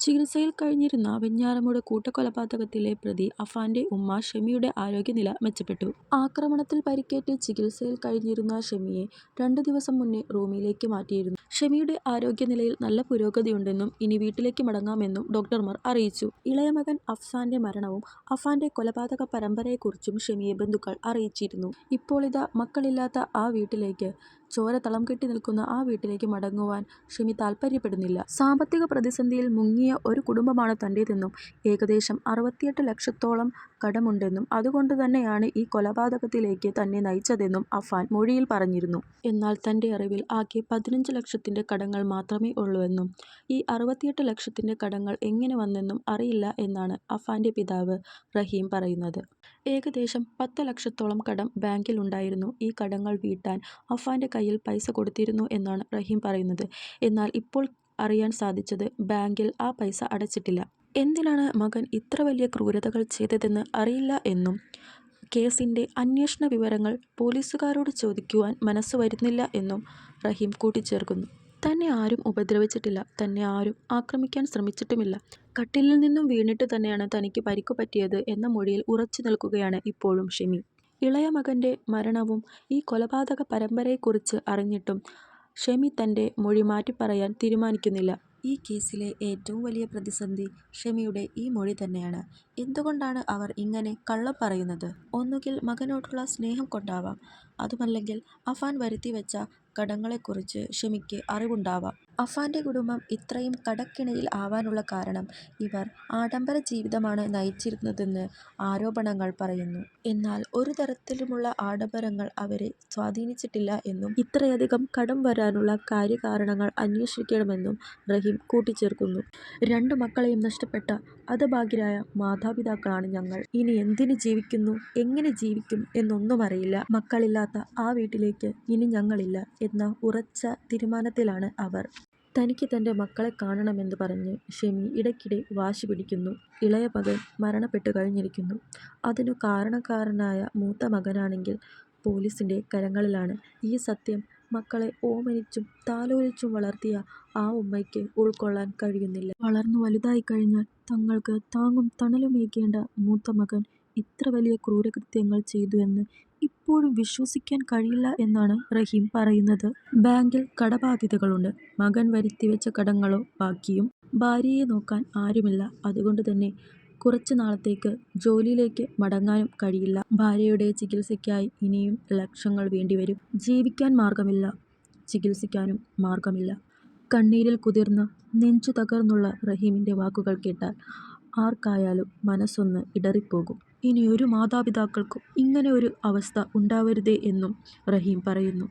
ചികിത്സയിൽ കഴിഞ്ഞിരുന്ന വെഞ്ഞാറമൂട് കൂട്ടക്കൊലപാതകത്തിലെ പ്രതി അഫാന്റെ ഉമ്മ ഷെമിയുടെ ആരോഗ്യനില മെച്ചപ്പെട്ടു. ആക്രമണത്തിൽ പരിക്കേറ്റ് ചികിത്സയിൽ കഴിഞ്ഞിരുന്ന ഷെമിയെ രണ്ടു ദിവസം മുന്നേ റൂമിലേക്ക് മാറ്റിയിരുന്നു. ഷെമിയുടെ ആരോഗ്യനിലയിൽ നല്ല പുരോഗതിയുണ്ടെന്നും ഇനി വീട്ടിലേക്ക് മടങ്ങാമെന്നും ഡോക്ടർമാർ അറിയിച്ചു. ഇളയമകൻ അഫ്സാന്റെ മരണവും അഫാന്റെ കൊലപാതക പരമ്പരയെക്കുറിച്ചും ഷെമിയെ ബന്ധുക്കൾ അറിയിച്ചിരുന്നു. ഇപ്പോൾ ഇതാ മക്കളില്ലാത്ത ആ വീട്ടിലേക്ക്, ചോര തളംകെട്ടി നിൽക്കുന്ന ആ വീട്ടിലേക്ക് മടങ്ങുവാൻ ഷിമി താൽപര്യപ്പെടുന്നില്ല. സാമ്പത്തിക പ്രതിസന്ധിയിൽ മുങ്ങിയ ഒരു കുടുംബമാണ് തന്റേതെന്നും ഏകദേശം അറുപത്തിയെട്ട് ലക്ഷത്തോളം കടമുണ്ടെന്നും അതുകൊണ്ട് തന്നെയാണ് ഈ കൊലപാതകത്തിലേക്ക് തന്നെ നയിച്ചതെന്നും അഫാൻ മൊഴിയിൽ പറഞ്ഞിരുന്നു. എന്നാൽ തന്റെ അറിവിൽ ആകെ പതിനഞ്ച് ലക്ഷത്തിന്റെ കടങ്ങൾ മാത്രമേ ഉള്ളൂവെന്നും ഈ അറുപത്തിയെട്ട് ലക്ഷത്തിന്റെ കടങ്ങൾ എങ്ങനെ വന്നെന്നും അറിയില്ല എന്നാണ് അഫാന്റെ പിതാവ് റഹീം പറയുന്നത്. ഏകദേശം പത്ത് ലക്ഷത്തോളം കടം ബാങ്കിൽ ഉണ്ടായിരുന്നു. ഈ കടങ്ങൾ വീട്ടാൻ അഫാന്റെ കയ്യിൽ പൈസ കൊടുത്തിരുന്നു എന്നാണ് റഹീം പറയുന്നത്. എന്നാൽ ഇപ്പോൾ അറിയാൻ സാധിച്ചത് ബാങ്കിൽ ആ പൈസ അടച്ചിട്ടില്ല. എന്തിനാണ് മകൻ ഇത്ര വലിയ ക്രൂരതകൾ ചെയ്തതെന്ന് അറിയില്ല എന്നും കേസിന്റെ അന്വേഷണ വിവരങ്ങൾ പോലീസുകാരോട് ചോദിക്കുവാൻ മനസ്സ് വരുന്നില്ല എന്നും റഹീം കൂട്ടിച്ചേർക്കുന്നു. തന്നെ ആരും ഉപദ്രവിച്ചിട്ടില്ല. തന്നെ ആരും ആക്രമിക്കാൻ ശ്രമിച്ചിട്ടുമില്ല. കട്ടിലിൽ നിന്നും വീണിട്ട് തന്നെയാണ് തനിക്ക് പരിക്കു പറ്റിയത് എന്ന മൊഴിയിൽ ഉറച്ചു നിൽക്കുകയാണ് ഇപ്പോഴും ഷെമി. ഇളയമകന്റെ മരണവും ഈ കൊലപാതക പരമ്പരയെക്കുറിച്ച് അറിഞ്ഞിട്ടും ഷെമി തന്റെ മൊഴി മാറ്റിപ്പറയാൻ തീരുമാനിക്കുന്നില്ല. ഈ കേസിലെ ഏറ്റവും വലിയ പ്രതിസന്ധി ഷെമിയുടെ ഈ മൊഴി തന്നെയാണ്. എന്തുകൊണ്ടാണ് അവർ ഇങ്ങനെ കള്ളം പറയുന്നത്? ഒന്നുകിൽ മകനോടുള്ള സ്നേഹം കൊണ്ടാവാം. അതുമല്ലെങ്കിൽ അഫാൻ വരുത്തിവെച്ച കടങ്ങളെക്കുറിച്ച് ഷെമിക്ക് അറിവുണ്ടാവാം. അഫാന്റെ കുടുംബം ഇത്രയും കടക്കെണിയിൽ ആവാനുള്ള കാരണം ഇവർ ആഡംബര ജീവിതമാണ് നയിച്ചിരുന്നതെന്ന് ആരോപണങ്ങൾ പറയുന്നു. എന്നാൽ ഒരു തരത്തിലുമുള്ള ആഡംബരങ്ങൾ അവരെ സ്വാധീനിച്ചിട്ടില്ല എന്നും ഇത്രയധികം കടം വരാനുള്ള കാര്യകാരണങ്ങൾ അന്വേഷിക്കണമെന്നും റഹീം കൂട്ടിച്ചേർക്കുന്നു. രണ്ടു മക്കളെയും നഷ്ടപ്പെട്ട ഹതഭാഗ്യരായ മാതാപിതാക്കളാണ് ഞങ്ങൾ. ഇനി എന്തിനു ജീവിക്കുന്നു, എങ്ങനെ ജീവിക്കും എന്നൊന്നും അറിയില്ല മക്കളില്ലാത്ത ആ വീട്ടിലേക്ക് ഇനി ഞങ്ങളില്ല എന്ന ഉറച്ച തീരുമാനത്തിലാണ് അവർ. തനിക്ക് തന്റെ മക്കളെ കാണണമെന്ന് പറഞ്ഞ് ഷെമി ഇടയ്ക്കിടെ വാശി പിടിക്കുന്നു. ഇളയ മകൻ മരണപ്പെട്ടു കഴിഞ്ഞിരിക്കുന്നു. അതിനു കാരണക്കാരനായ മൂത്ത മകനാണെങ്കിൽ പോലീസിന്റെ കരങ്ങളിലാണ്. ഈ സത്യം മക്കളെ ഓമനിച്ചും താലോലിച്ചും വളർത്തിയ ആ ഉമ്മയ്ക്ക് ഉൾക്കൊള്ളാൻ കഴിയുന്നില്ല. വളർന്നു വലുതായി വലുതായിക്കഴിഞ്ഞാൽ തങ്ങൾക്ക് താങ്ങും തണലുമേകേണ്ട മൂത്ത മകൻ ഇത്ര വലിയ ക്രൂരകൃത്യങ്ങൾ ചെയ്തുവെന്ന് ഇപ്പോഴും വിശ്വസിക്കാൻ കഴിയില്ല എന്നാണ് റഹീം പറയുന്നത്. ബാങ്കിൽ കടബാധ്യതകളുണ്ട്. മകൻ വരുത്തിവെച്ച കടങ്ങളോ ബാക്കിയും. ഭാര്യയെ നോക്കാൻ ആരുമില്ല. അതുകൊണ്ട് തന്നെ കുറച്ച് നാളത്തേക്ക് ജോലിയിലേക്ക് മടങ്ങാനും കഴിയില്ല. ഭാര്യയുടെ ചികിത്സയ്ക്കായി ഇനിയും ലക്ഷങ്ങൾ വേണ്ടിവരും. ജീവിക്കാൻ മാർഗമില്ല. ചികിത്സിക്കാനും മാർഗമില്ല. കണ്ണീരിൽ കുതിർന്ന് നെഞ്ചു തകർന്നുള്ള റഹീമിന്റെ വാക്കുകൾ കേട്ടാൽ ആർക്കായാലും മനസ്സൊന്ന് ഇടറിപ്പോകും. ഇനി ഒരു മാതാപിതാക്കൾക്കും ഇങ്ങനെ ഒരു അവസ്ഥ ഉണ്ടാവരുതേ എന്നും റഹീം പറയുന്നു.